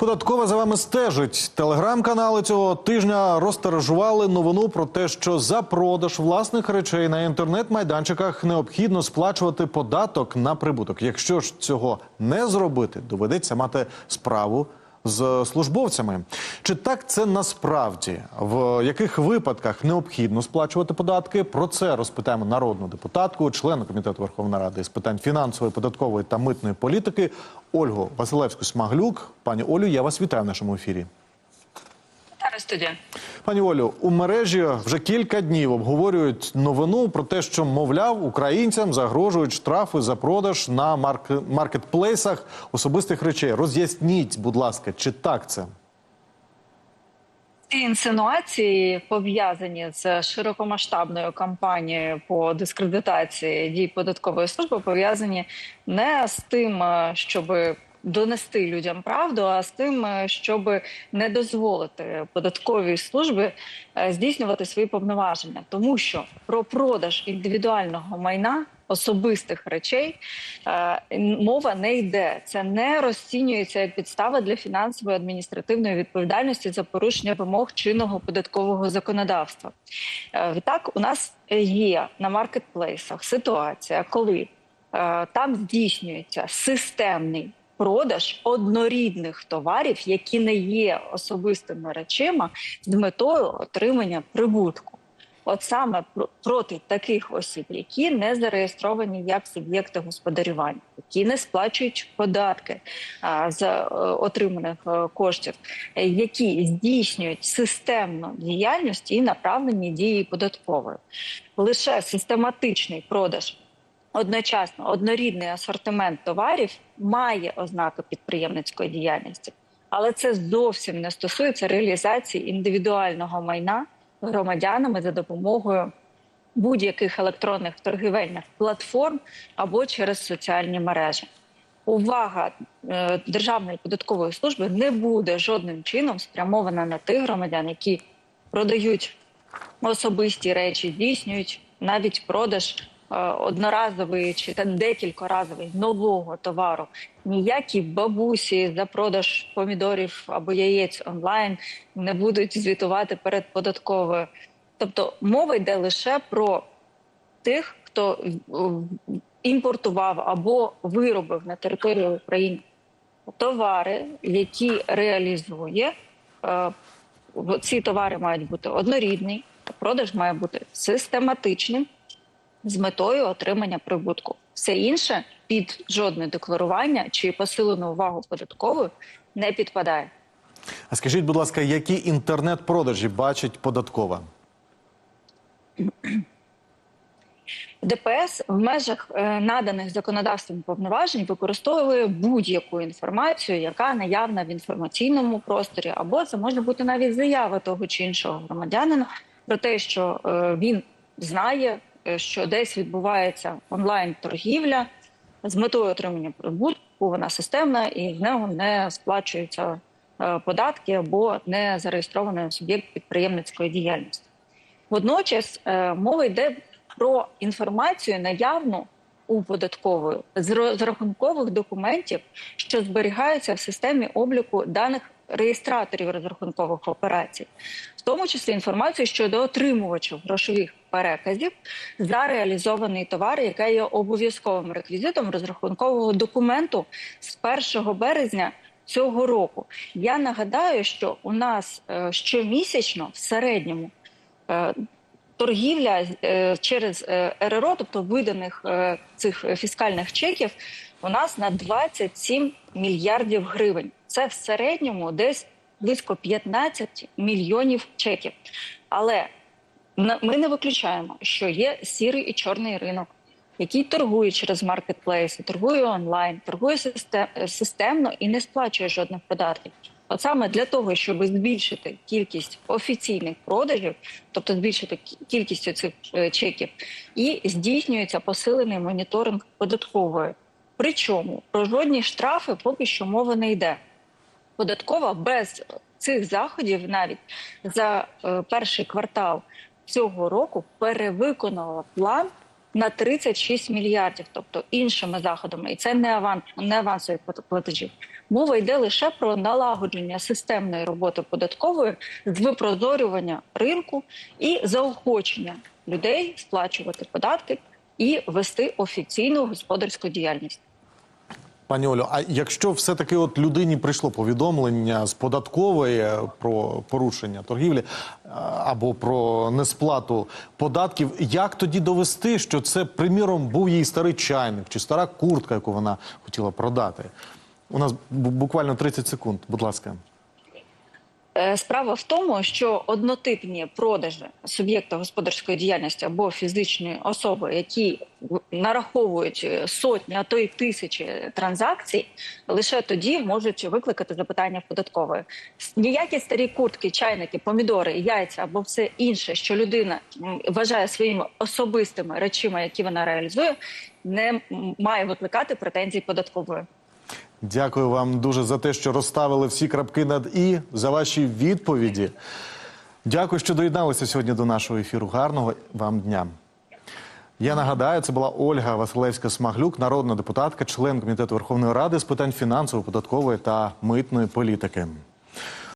Податкова за вами стежить. Телеграм-канали цього тижня розтиражували новину про те, що за продаж власних речей на інтернет-майданчиках необхідно сплачувати податок на прибуток. Якщо ж цього не зробити, доведеться мати справу з службовцями. Чи так це насправді? В яких випадках необхідно сплачувати податки? Про це розпитаємо народну депутатку, члена комітету Верховної Ради з питань фінансової, податкової та митної політики Ольгу Василевську Смаглюк. Пані Олю, я вас вітаю в нашому ефірі. Вітаю, студія. Пані Олю, у мережі вже кілька днів обговорюють новину про те, що мовляв українцям загрожують штрафи за продаж на марк... маркетплейсах особистих речей. Роз'ясніть, будь ласка, чи так це? Ці інсинуації пов'язані з широкомасштабною кампанією по дискредитації дій податкової служби, пов'язані не з тим, щоб донести людям правду, а з тим, щоб не дозволити податковій службі е, здійснювати свої повноваження, тому що про продаж індивідуального майна. Особистих речей е, мова не йде. Це не розцінюється як підстава для фінансової адміністративної відповідальності за порушення вимог чинного податкового законодавства. Е, відтак, у нас є на маркетплейсах ситуація, коли е, там здійснюється системний продаж однорідних товарів, які не є особистими речима, з метою отримання прибутку. От саме проти таких осіб, які не зареєстровані як суб'єкти господарювання, які не сплачують податки з е, отриманих е, коштів, е, які здійснюють системну діяльність і направлені дії податкової, лише систематичний продаж. Одночасно однорідний асортимент товарів має ознаку підприємницької діяльності, але це зовсім не стосується реалізації індивідуального майна громадянами за допомогою будь-яких електронних торгівельних платформ або через соціальні мережі. Увага е, Державної податкової служби не буде жодним чином спрямована на тих громадян, які продають особисті речі, здійснюють навіть продаж одноразовий чи там декількоразовий нового товару. Ніякі бабусі за продаж помідорів або яєць онлайн не будуть звітувати перед податковою. Тобто мова йде лише про тих, хто імпортував або виробив на території України товари, які реалізує. Е, ці товари мають бути однорідні, продаж має бути систематичним з метою отримання прибутку. Все інше під жодне декларування чи посилену увагу податковою не підпадає. А скажіть, будь ласка, які інтернет-продажі бачить податкова? ДПС в межах е, наданих законодавством повноважень використовує будь-яку інформацію, яка наявна в інформаційному просторі, або це може бути навіть заява того чи іншого громадянина про те, що е, він знає, що десь відбувається онлайн торгівля з метою отримання прибутку. Вона системна і в нього не сплачуються податки або не зареєстрований суб'єкт підприємницької діяльності. Водночас мова йде про інформацію наявну у податкової з розрахункових документів, що зберігаються в системі обліку даних реєстраторів розрахункових операцій, в тому числі інформацію щодо отримувачів грошових переказів за реалізований товар, яка є обов'язковим реквізитом розрахункового документу з 1 березня. Цього року я нагадаю, що у нас е, щомісячно в середньому е, торгівля е, через РРО, тобто виданих цих фіскальних чеків, у нас на 27 мільярдів гривень. Це в середньому десь близько 15 мільйонів чеків. Але ми не виключаємо, що є сірий і чорний ринок, який торгує через маркетплейси, торгує онлайн, торгує системно і не сплачує жодних податків. От саме для того, щоб збільшити кількість офіційних продажів, тобто збільшити кількість цих е, чеків, і здійснюється посилений моніторинг податкової. Причому про жодні штрафи поки що мова не йде. Податкова без цих заходів навіть за е, перший квартал цього року перевиконала план на 36 мільярдів, тобто іншими заходами, і це не аванс, не авансові платежі. Мова йде лише про налагодження системної роботи податкової з випрозорювання ринку і заохочення людей сплачувати податки і вести офіційну господарську діяльність. Пані Олю, а якщо все-таки от людині прийшло повідомлення з податкової про порушення торгівлі або про несплату податків, як тоді довести, що це, приміром, був її старий чайник чи стара куртка, яку вона хотіла продати? У нас буквально 30 секунд, будь ласка. Е, Справа в тому, що однотипні продажі суб'єкта господарської діяльності або фізичної особи, які в- нараховують е, сотні, а то й тисячі транзакцій, лише тоді можуть викликати запитання податкової. С- Ніякі старі куртки, чайники, помідори, яйця або все інше, що людина вважає своїми особистими речима, які вона реалізує, не має викликати претензій податкової. Дякую вам дуже за те, що розставили всі крапки над і за ваші відповіді. Дякую, що доєдналися сьогодні до нашого ефіру. Гарного вам дня. Я нагадаю, це була Ольга Василевська-Смаглюк, народна депутатка, член комітету Верховної Ради з питань фінансової, податкової та митної політики.